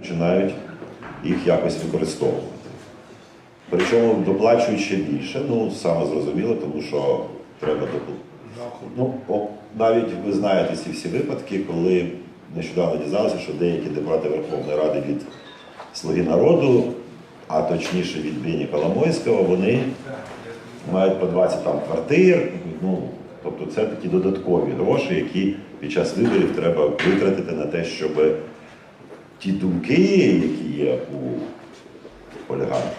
починають їх якось використовувати. Причому доплачують ще більше, ну саме зрозуміло, тому що треба доплатити. Ну, навіть ви знаєте ці всі випадки, коли нещодавно дізналися, що деякі депутати Верховної Ради від Слуги народу, а точніше від Бені Коломойського, вони мають по 20 там квартир. Ну, тобто це такі додаткові гроші, які під час виборів треба витратити на те, щоб ті думки, які є у олігархів,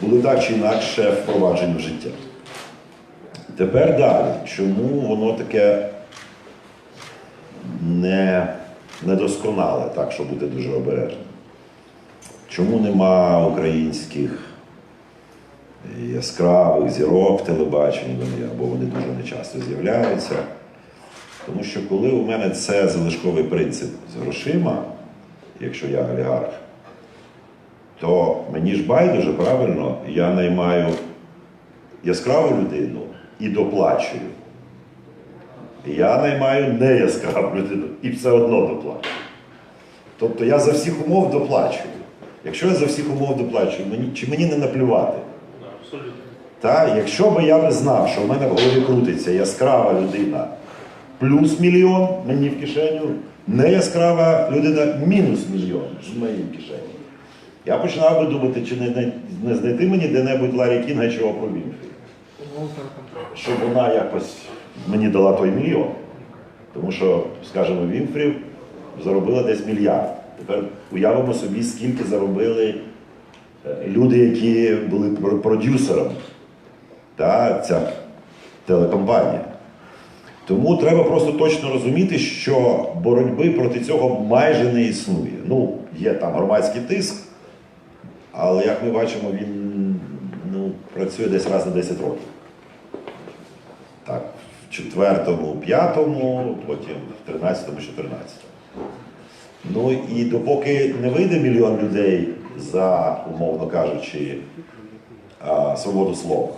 були так чи інакше впроваджені в життя. Тепер далі, чому воно таке не, недосконале, так, щоб бути дуже обережним? Чому нема українських яскравих зірок телебачення, або вони дуже нечасто з'являються? Тому що коли у мене це залишковий принцип з грошима, якщо я олігарх, то мені ж байдуже правильно, я наймаю яскраву людину і доплачую. Я наймаю не яскраву людину і все одно доплачую. Тобто я за всіх умов доплачую. Якщо я за всіх умов доплачую, мені, чи мені не наплювати? Абсолютно. Та, якщо би я не знав, що в мене в голові крутиться яскрава людина плюс мільйон мені в кишеню, не яскрава людина мінус мільйон в моїй кишені. Я починав би думати, чи не, не, знайти мені де-небудь Ларі Кінга чи Опру щоб вона якось мені дала той мільйон. Тому що, скажімо, Вінфрі заробила десь мільярд. Тепер уявимо собі, скільки заробили е, люди, які були пр- продюсерами та ця телекомпанія. Тому треба просто точно розуміти, що боротьби проти цього майже не існує. Ну, є там громадський тиск, але як ми бачимо, він ну, працює десь раз на 10 років. Так, в четвертому, п'ятому, потім в тринадцятому, чотирнадцятому. Ну і допоки не вийде мільйон людей за, умовно кажучи, свободу слова,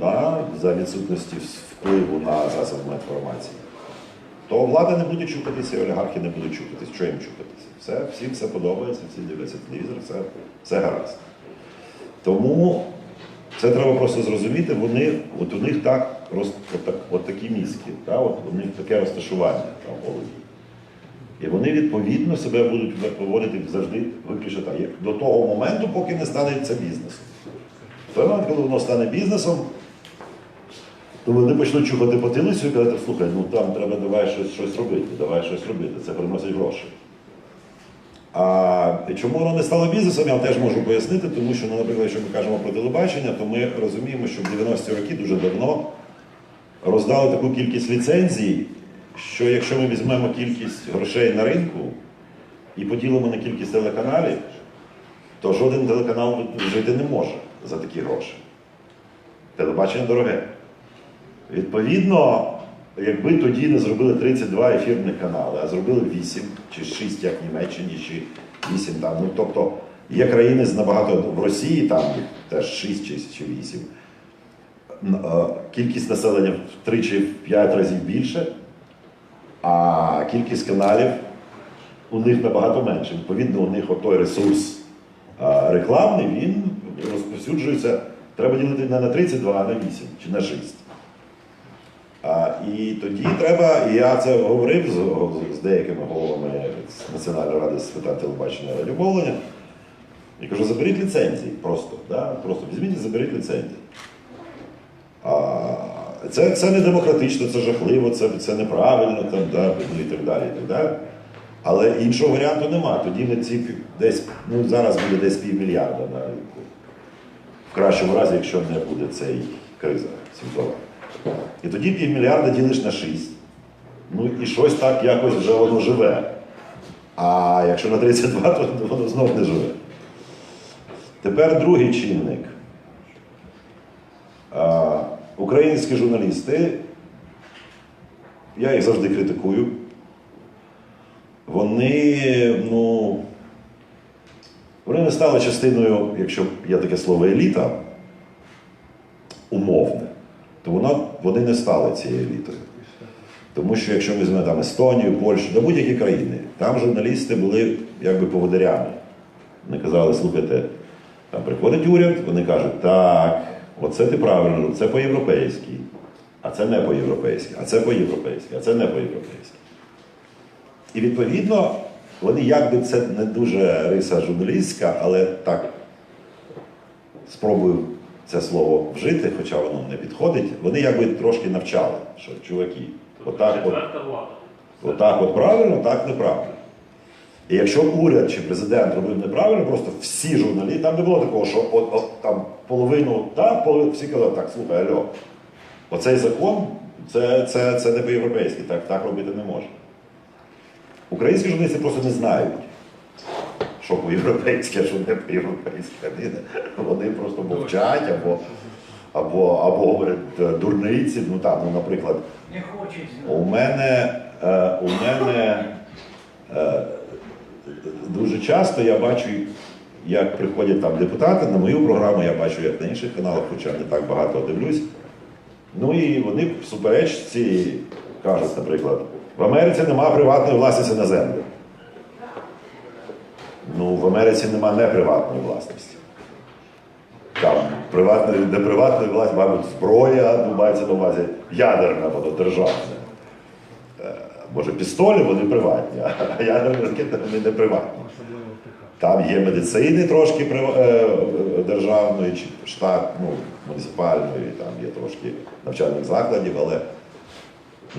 на, за відсутності впливу на засоби інформації, то влада не буде чухатися, і олігархи не будуть чухатися. Що їм чухатися? Все, всім все подобається, всі дивляться телевізор, все, все гаразд. Тому це треба просто зрозуміти, вони, от у них так, роз, от, так, от такі мізки, та, от у них таке розташування там голові. І вони відповідно себе будуть поводити завжди виключно так, до того моменту, поки не стане це бізнесом. В той момент, коли воно стане бізнесом, то вони почнуть чухати потилицю і казати, слухай, ну там треба давай щось, щось робити, давай щось робити, це приносить гроші. А чому воно не стало бізнесом, я теж можу пояснити, тому що, ну, наприклад, якщо ми кажемо про телебачення, то ми розуміємо, що в 90-ті роки дуже давно роздали таку кількість ліцензій, що якщо ми візьмемо кількість грошей на ринку і поділимо на кількість телеканалів, то жоден телеканал жити не може за такі гроші. Телебачення дороге. Відповідно, якби тоді не зробили 32 ефірних канали, а зробили 8 чи 6, як в Німеччині, чи 8 там. Ну, тобто є країни з набагато в Росії, там теж 6 чи, чи 8. Е, Кількість населення в 3 чи в 5 разів більше, а кількість каналів у них набагато менше. Відповідно, у них отой ресурс рекламний, він розповсюджується. Треба ділити не на 32, а на 8 чи на 6. А, і тоді треба, і я це говорив з, з деякими головами Національної ради з питань телебачення і радіомовлення. І кажу, заберіть ліцензії просто. Да? Просто візьміть і заберіть ліцензії. А, це, це не демократично, це жахливо, це, це неправильно там, да, і так далі. І так далі. Але іншого варіанту нема. Тоді ми ці десь, ну зараз буде десь півмільярда. на Да, в кращому разі, якщо не буде цей криза світова. І тоді півмільярда ділиш на 6. Ну і щось так якось вже воно живе. А якщо на 32, то воно знов не живе. Тепер другий чинник. Українські журналісти, я їх завжди критикую. Вони, ну, вони не стали частиною, якщо є таке слово еліта, умовне, то вона, вони не стали цією елітою. Тому що якщо візьмемо там Естонію, Польщу, да будь-які країни, там журналісти були якби поводирями. Вони казали, слухайте, там приходить уряд, вони кажуть, так, оце ти правильно, це по-європейськи, а це не по-європейськи, а це по-європейськи, а це не по-європейськи. І відповідно, вони якби це не дуже риса журналістська, але так спробую це слово вжити, хоча воно не підходить. Вони якби трошки навчали, що чуваки, отак от, отак от правильно, так неправильно. І якщо уряд чи президент робив неправильно, просто всі журналісти, там не було такого, що от, от, там половину так, половину всі казали, так, слухай, альо, оцей закон це, це, це не по-європейськи, так, так робити не можна. Українські журналісти просто не знають, що по-європейськи, а що не по-європейськи. Вони, вони просто мовчать або, або, або говорять е, дурниці. Ну там, ну, наприклад, Не хочуть у мене, е, у мене е, дуже часто я бачу, як приходять там депутати на мою програму, я бачу, як на інших каналах, хоча не так багато дивлюсь. Ну і вони в суперечці кажуть, наприклад, в Америці немає приватної власності на землю. Ну, в Америці немає неприватної власності. Там приватної, не приватної власті, мабуть, зброя, ну, мається на увазі ядерна, воно державне. Е, Може, пістолі вони приватні, а ядерні ракети вони не приватні. Там є медицини трошки е, е, державної, штат, ну, муніципальної, там є трошки навчальних закладів, але.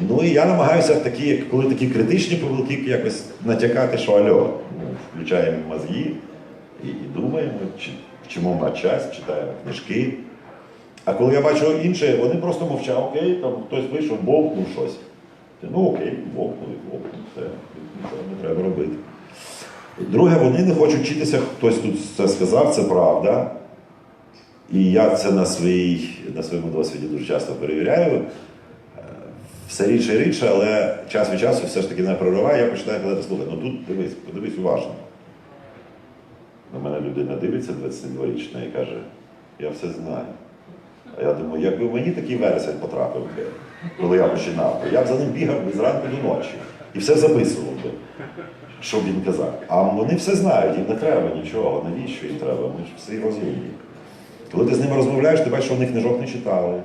Ну і я намагаюся такі, коли такі критичні помилки, якось натякати, що альо, ну, включаємо мозги і, і думаємо, чи, вчимо матчас, читаємо книжки. А коли я бачу інше, вони просто мовчать, окей, там хтось вийшов, бовкнув щось. Ну окей, бовкнув, і бовкнув, все, нічого не треба робити. Друге, вони не хочуть вчитися, хтось тут це сказав, це правда. І я це на, своїй, на своєму досвіді дуже часто перевіряю. Все рідше і рідше, але час від часу все ж таки не прориває, я починаю казати, слухай, ну тут дивись, подивись уважно. На мене людина дивиться 22-річна і каже, я все знаю. А я думаю, якби мені такий вересень потрапив би, коли я починав, то я б за ним бігав би зранку до ночі і все записував би, що він казав. А вони все знають, їм не треба нічого, навіщо їм треба? Ми ж всі розумні. Коли ти з ними розмовляєш, ти бачиш, що вони книжок не читали,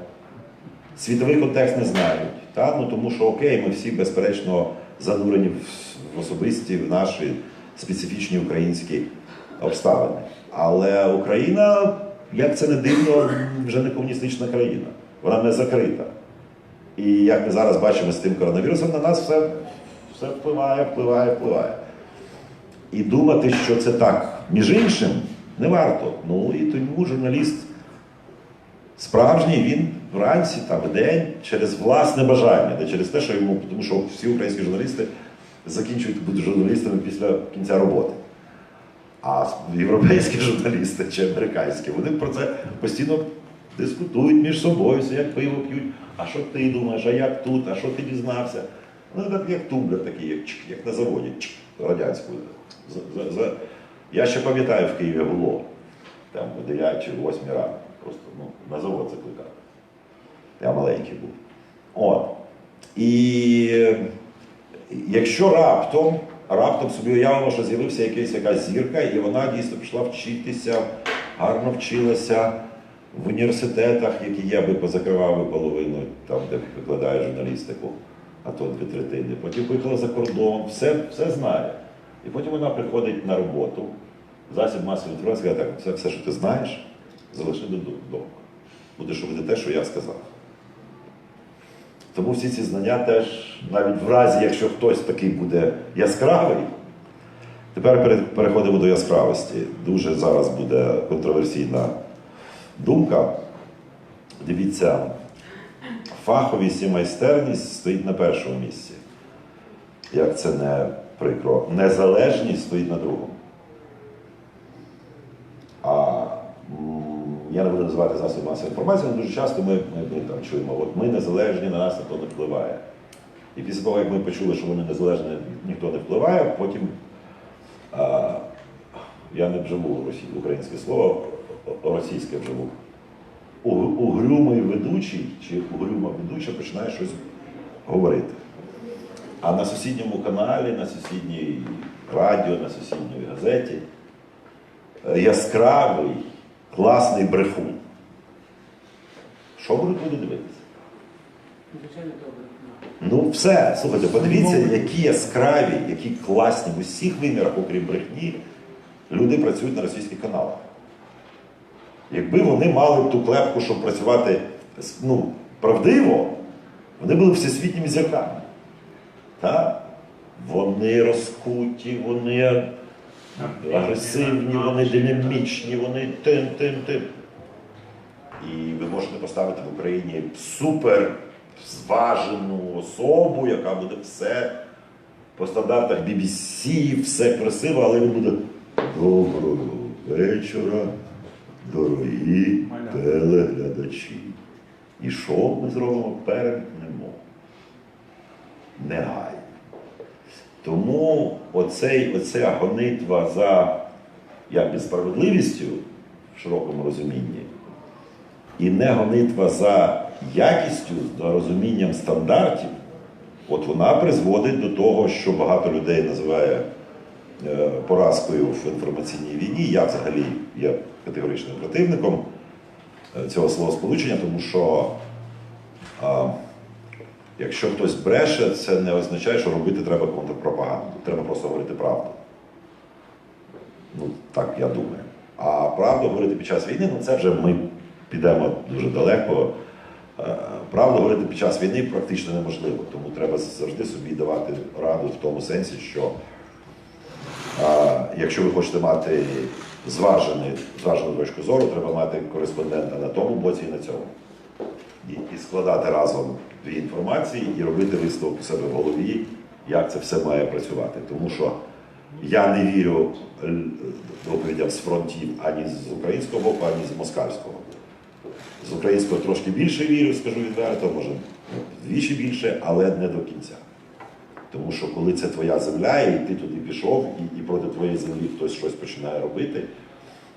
світовий контекст не знають. Та? Ну, тому що окей, ми всі безперечно занурені в- особисті, в наші специфічні українські обставини. Але Україна, як це не дивно, вже не комуністична країна. Вона не закрита. І як ми зараз бачимо з тим коронавірусом, на нас все, все впливає, впливає, впливає. І думати, що це так, між іншим, не варто. Ну і тому журналіст справжній він вранці там день через власне бажання, не через те, що йому, тому що всі українські журналісти закінчують бути журналістами після кінця роботи. А європейські журналісти чи американські, вони про це постійно дискутують між собою, як пиво п'ють. А що ти думаєш, а як тут, а що ти дізнався? Ну, так як тумблер такий, як, як на заводі, чик, радянською. За- за- за- Я ще пам'ятаю в Києві було, там о 9 чи 8 ранку. Просто ну, на завод закликав. Я маленький був. От. І якщо раптом, раптом собі уявимо, що з'явився якийсь, якась зірка, і вона дійсно пішла вчитися, гарно вчилася в університетах, які я би позакривав половину, там, де викладає журналістику, а то дві третини. Потім поїхала за кордон, все, все знає. І потім вона приходить на роботу, засіб масової інформації, каже, так, це все, що ти знаєш, залиши додому. Будеш робити те, що я сказав. Тому всі ці знання теж, навіть в разі, якщо хтось такий буде яскравий, тепер переходимо до яскравості. Дуже зараз буде контроверсійна думка. Дивіться, фаховість і майстерність стоїть на першому місці. Як це не прикро, незалежність стоїть на другому. А м, я не буду називати засоби масової інформації, але дуже часто ми, ми, там чуємо, от ми незалежні, на нас ніхто не впливає. І після того, як ми почули, що вони незалежні, ніхто не впливає, потім а, я не вживу українське слово, російське вживу. Угрюмий ведучий чи угрюма ведуча починає щось говорити. А на сусідньому каналі, на сусідній радіо, на сусідній газеті е, яскравий, класний брехун. Що будуть люди дивитися? Звичайно, добре. Ну, все, слухайте, подивіться, які яскраві, які класні в усіх вимірах, окрім брехні, люди працюють на російських каналах. Якби вони мали ту клепку, щоб працювати ну, правдиво, вони були всесвітніми зірками. Так? Вони розкуті, вони агресивні, вони динамічні, вони тим, тим, тим. І ви можете поставити в Україні супер зважену особу, яка буде все по стандартах BBC, все красиво, але він буде доброго вечора, дорогі телеглядачі. І що ми зробимо? Перемкнемо. Негайно. Тому оцей, оця гонитва за якби, справедливістю в широкому розумінні, і не гонитва за якістю, за розумінням стандартів, от вона призводить до того, що багато людей називає е, поразкою в інформаційній війні. Я взагалі є категоричним противником е, цього словосполучення, тому що якщо хтось бреше, це не означає, що робити треба контрпропаганду. Треба просто говорити правду. Ну, так я думаю. А правду говорити під час війни, ну це вже ми підемо дуже далеко. Е, Правду говорити під час війни практично неможливо, тому треба завжди собі давати раду в тому сенсі, що а, якщо ви хочете мати зважений, зважену точку зору, треба мати кореспондента на тому боці і на цьому. І, складати разом дві інформації і робити висновок у себе в голові, як це все має працювати. Тому що я не вірю е, доповідям з фронтів ані з українського боку, ані з москальського. З українського трошки більше вірю, скажу відверто, може двічі більше, але не до кінця. Тому що коли це твоя земля, і ти туди пішов, і, і проти твоєї землі хтось щось починає робити,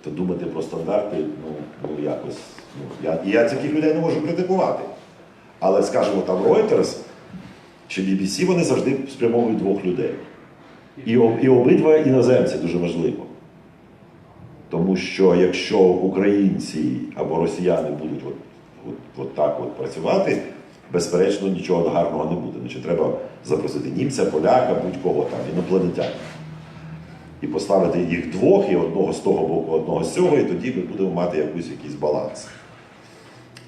то думати про стандарти, ну, ну якось. Ну, я, і я таких людей не можу критикувати. Але, скажімо, там Reuters чи BBC вони завжди спрямовують двох людей. І, і обидва іноземці дуже важливо. Тому що якщо українці або росіяни будуть от, от, от так от працювати, безперечно нічого гарного не буде. Значить, треба запросити німця, поляка, будь-кого там, інопланетянина. І поставити їх двох, і одного з того боку, одного з цього, і тоді ми будемо мати якусь, якийсь баланс.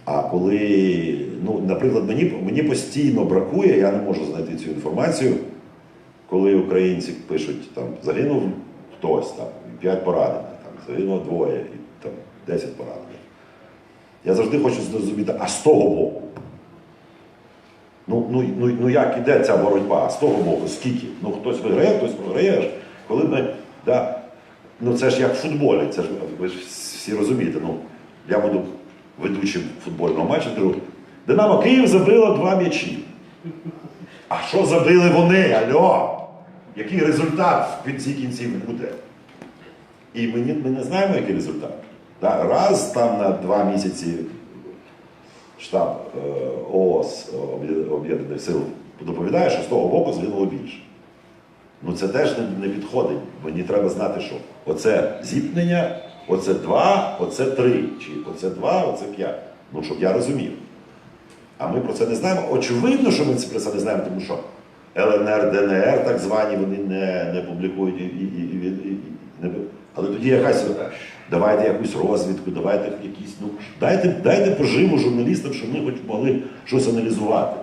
А коли, ну, наприклад, мені, мені постійно бракує, я не можу знайти цю інформацію, коли українці пишуть, там, загинув хтось, там, п'ять поранених, там, загинуло двоє, і там, 10 поранених. Я завжди хочу зрозуміти, а з того боку? Ну, ну, ну, ну як іде ця боротьба? А з того боку, скільки? Ну хтось виграє, хтось програє. Коли ми, да, ну це ж як в футболі, це ж ви ж всі розумієте. Ну, я буду ведучим футбольного матчу, кажу, Динамо Київ забило два м'ячі. А що забили вони? Альо? Який результат в кінці кінців буде? І ми, не- ми не знаємо, який результат. Да, раз там на два місяці штаб е, ООС Об'є- Об'єднаних Сил доповідає, що з того боку загинуло більше. Ну це теж не, підходить. Мені треба знати, що оце зіткнення, оце два, оце три, чи оце два, оце п'ять. Ну, щоб я розумів. А ми про це не знаємо. Очевидно, що ми про це не знаємо, тому що ЛНР, ДНР, так звані, вони не, не публікують і, і, і, і, і не, але тоді якась давайте якусь розвідку, давайте якісь, ну дайте, дайте поживу журналістам, щоб ми хоч могли щось аналізувати.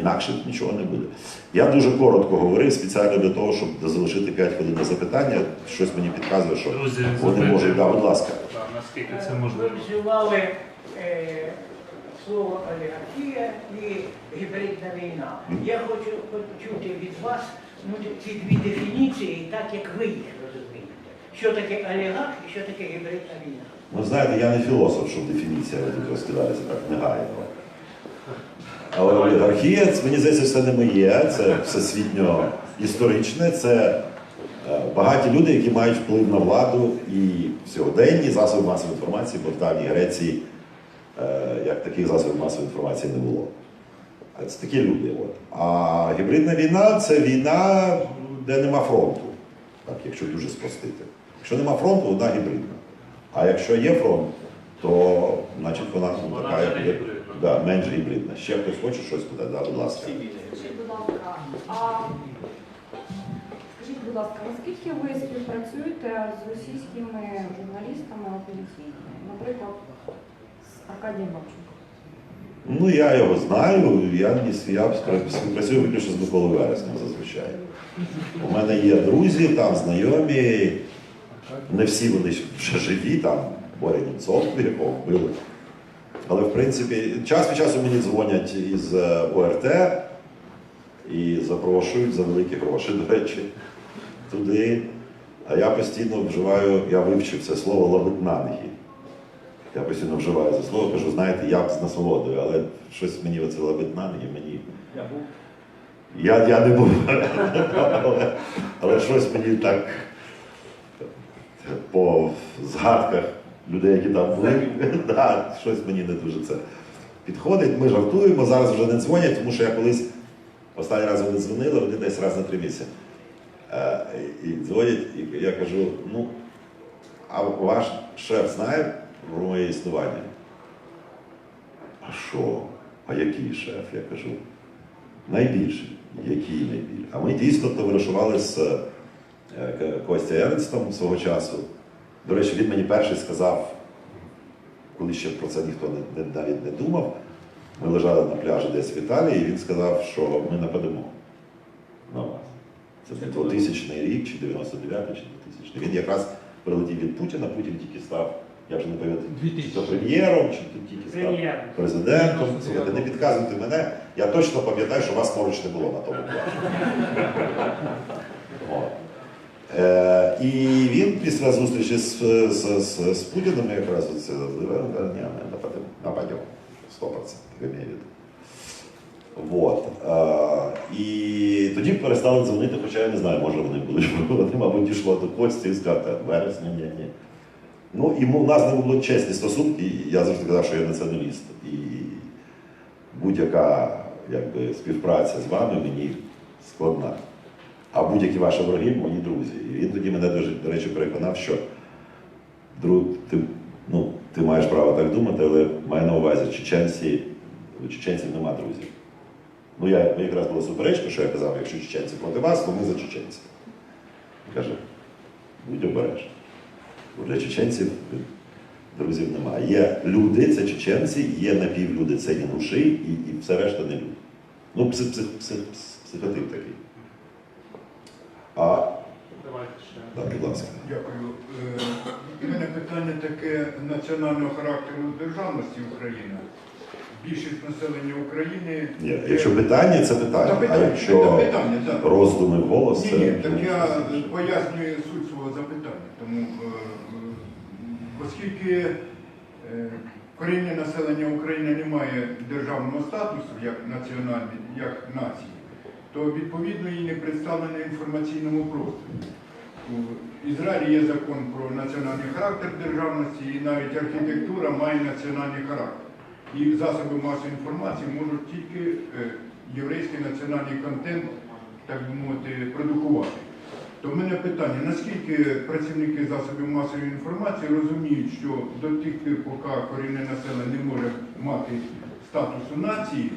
Інакше нічого не буде. Я дуже коротко говорив спеціально для того, щоб залишити 5 хвилин на запитання. Щось мені підказує, що Друзі, вони можуть. Да, будь ласка. Наскільки це Ви вживали е, слово олігархія і гібридна війна. Я хочу почути від вас ну, ці дві дефініції, так як ви їх розумієте. Що таке олігарх і що таке гібридна війна? Ну, знаєте, я не філософ, щоб дефініція тут розкидається так негайно. Але олігархія, мені здається, все не моє, це всесвітньо історичне, це е, багаті люди, які мають вплив на владу і сьогоденні засоби масової інформації, бо в давній Греції е, як таких засобів масової інформації не було. Це такі люди. От. А гібридна війна це війна, де нема фронту, так, якщо дуже спростити. Якщо нема фронту, вона гібридна. А якщо є фронт, то значить вона, Вона така, да, менш гібридна. Ще хтось хоче щось туди, да, будь ласка. Скажіть, будь ласка, а скажіть, будь ласка, наскільки ви співпрацюєте з російськими журналістами опозиційними, наприклад, з Аркадієм Бабченком? Ну, я його знаю, я, я співпрацюю виключно з Миколою Вереснем зазвичай. У мене є друзі, там знайомі, не всі вони ще живі, там Боря Німцов, якого вбили. Але в принципі, час від часу мені дзвонять із е, ОРТ і запрошують за великі гроші, до речі, туди. А я постійно вживаю, я вивчив це слово лабитнанги. Я постійно вживаю це слово, кажу, знаєте, я з насолодою, але щось мені оце лабитнанги, мені. Я був. Я, я не був, але, але щось мені так по згадках людей, які там були, да, щось мені не дуже це підходить. Ми жартуємо, зараз вже не дзвонять, тому що я колись останній раз вони дзвонили, вони десь раз на три місяці. Е, І дзвонять, і я кажу, ну, а ваш шеф знає про моє існування? А що? А який шеф? Я кажу, найбільший. Який найбільший? А ми дійсно товаришували з е, Костя Ернстом свого часу. До речі, він мені перший сказав, коли ще про це ніхто не, не- навіть не думав. Ми лежали на пляжі десь в Італії, і він сказав, що ми нападемо на вас. Це 2000 рік, чи 99 чи 2000 Він якраз прилетів від Путіна, Путін тільки став, я вже не пам'ятаю, чи то прем'єром, чи то тільки став президентом. Слухайте, не підказуйте мене. Я точно пам'ятаю, що вас поруч не було на тому пляжі. Е, і він після зустрічі з, з, з, з Путіним якраз ми нападемо, нападемо. 100% я маю в. Вот. Е, і тоді перестали дзвонити, хоча я не знаю, може вони були, вони, мабуть, дійшло до Кості і сказати, вересня, ні, ні. Ну, і у нас не було чесні стосунки, і я завжди казав, що я націоналіст. І будь-яка співпраця з вами мені складна. А будь-які ваші вороги мої друзі. І він тоді мене дуже, до речі, переконав, що друг, ти, ну, ти маєш право так думати, але маю на увазі, чеченці, у чеченців нема друзів. Ну, я якраз була суперечка, що я казав, якщо чеченці проти вас, то ми за чеченців. Каже, будь обережний. Бо для чеченців друзів немає. Є люди, це чеченці, є напівлюди, це інгуші, і, і все решта не люди. Ну, псих, псих, псих, психотип такий. А, Давайте ще. да, будь ласка. Дякую. Е, У мене питання таке національного характеру державності України. Більшість населення України. Ні, якщо питання, це Та питання. А питання, якщо та питання, так. роздуми в голос, Ні, це. ні, так я пояснюю суть свого запитання. Тому, е, е, оскільки е, коріння населення України не має державного статусу як національний, як нації, то відповідно і не представлено інформаційному просторі. У Ізраїлі є закон про національний характер державності, і навіть архітектура має національний характер. І засоби масової інформації можуть тільки е, єврейський національний контент, так би мовити, продукувати. То в мене питання, наскільки працівники засобів масової інформації розуміють, що до тих пір, поки корінне населення не може мати статусу нації,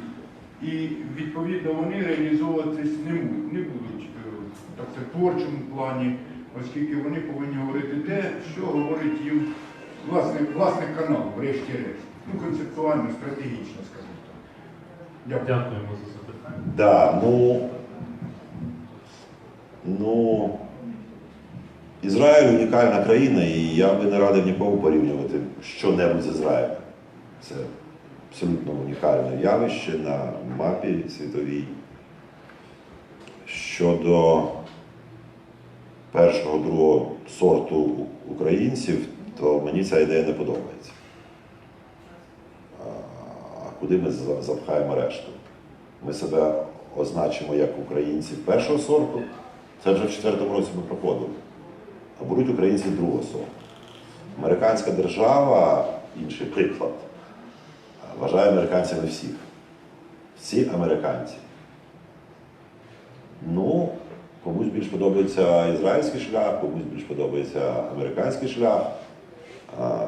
і відповідно вони реалізовуватись не будуть, не будуть е, так це, в творчому плані, оскільки вони повинні говорити те, що говорить їм власник, власник каналу, врешті-решт. Ну, концептуально, стратегічно, скажімо так. Дякую. Дякуємо за запитання. Да, ну, ну, Ізраїль унікальна країна, і я би не радив нікому порівнювати що-небудь з Ізраїлем. Це абсолютно унікальне явище на мапі світовій. Щодо першого, другого сорту українців, то мені ця ідея не подобається. А куди ми запхаємо решту? Ми себе означимо як українці першого сорту. Це вже в четвертому році ми проходили. А будуть українці другого сорту. Американська держава, інший приклад, вважає американцями всіх. всі американці. Ну, комусь більш подобається ізраїльський шлях, комусь більш подобається американський шлях. А,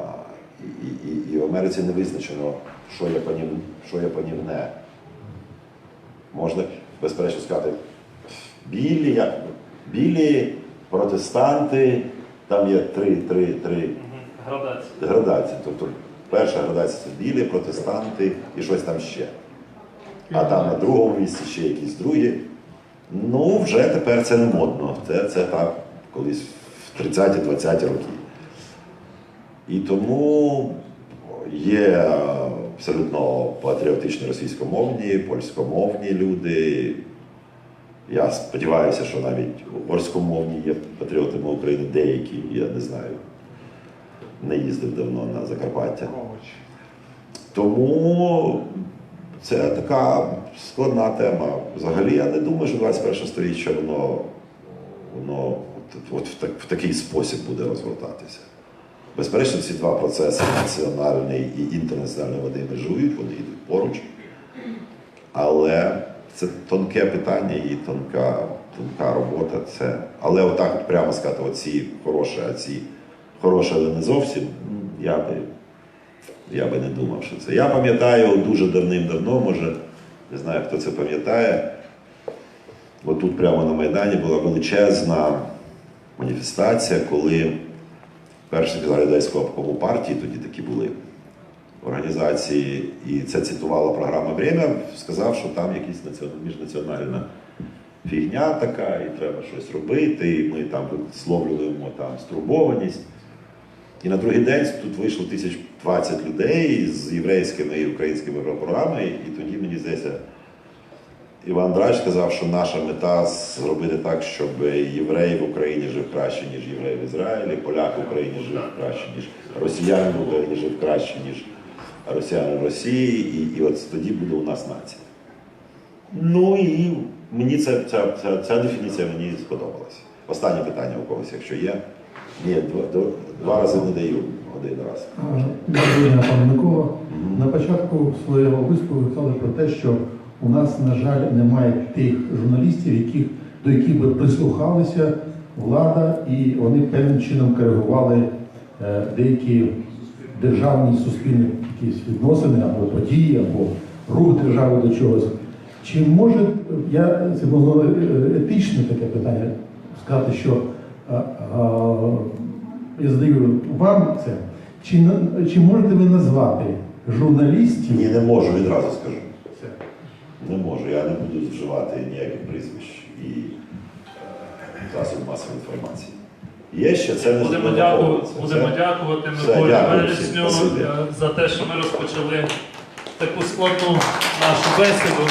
і, і, і в Америці не визначено, що є, панів, що є панівне. Можна, безперечно, сказати, білі, як білі, протестанти, там є три, три, три Градація. градації. Тобто перша градація це білі, протестанти і щось там ще. А там на другому місці ще якісь другі. Ну, вже тепер це не модно. Це, це так колись в 30-20 роки. І тому є абсолютно патріотичні російськомовні, польськомовні люди. Я сподіваюся, що навіть угорськомовні є патріотами України деякі, я не знаю. Не їздив давно на Закарпаття. Тому це така складна тема. Взагалі, я не думаю, що 21 сторіччя воно, воно от, от в, так, в такий спосіб буде розгортатися. Безперечно, ці два процеси національний і інтернаціональний вони межують, вони йдуть поруч. Але це тонке питання і тонка, тонка робота. Це... Але отак от прямо сказати, оці хороші, а ці хороші, але не зовсім, я би, я би не думав, що це. Я пам'ятаю дуже давним-давно, може, не знаю, хто це пам'ятає. Отут прямо на Майдані була величезна маніфестація, коли перший секретар Єврейського обкому партії, тоді такі були організації, і це цитувала програма «Время», сказав, що там якась націон- міжнаціональна фігня така, і треба щось робити, і ми там висловлюємо там стурбованість. І на другий день тут вийшло тисяч 20 людей з єврейськими і українськими прапорами, і тоді мені здається. Іван Драч сказав, що наша мета зробити так, щоб єврей в Україні жив краще, ніж єврей в Ізраїлі, поляк в Україні жив краще, ніж росіянин в Україні жив краще, ніж росіянин в Росії, і, і от тоді буде у нас нація. Ну і мені це, ця, ця, ця дефініція мені сподобалася. Останнє питання у когось, якщо є. Ні, два, два, два рази не даю, один раз. Дякую, пане Микола. На початку свого виступу ви казали про те, що у нас, на жаль, немає тих журналістів, яких, до яких би прислухалися влада, і вони певним чином коригували е, деякі державні суспільні якісь відносини або події, або рух держави до чогось. Чи може я це було е, етичне таке питання сказати, що я задаю вам це. Чи, чи можете ви назвати журналістів? Ні, не можу, відразу скажу. Це. Не можу, я не буду вживати ніяких прізвищ і е, засоб масової інформації. Є ще це не Будемо дякувати, будемо Це- дякувати Миколі. Вересню за те, що ми розпочали таку складну нашу бесіду.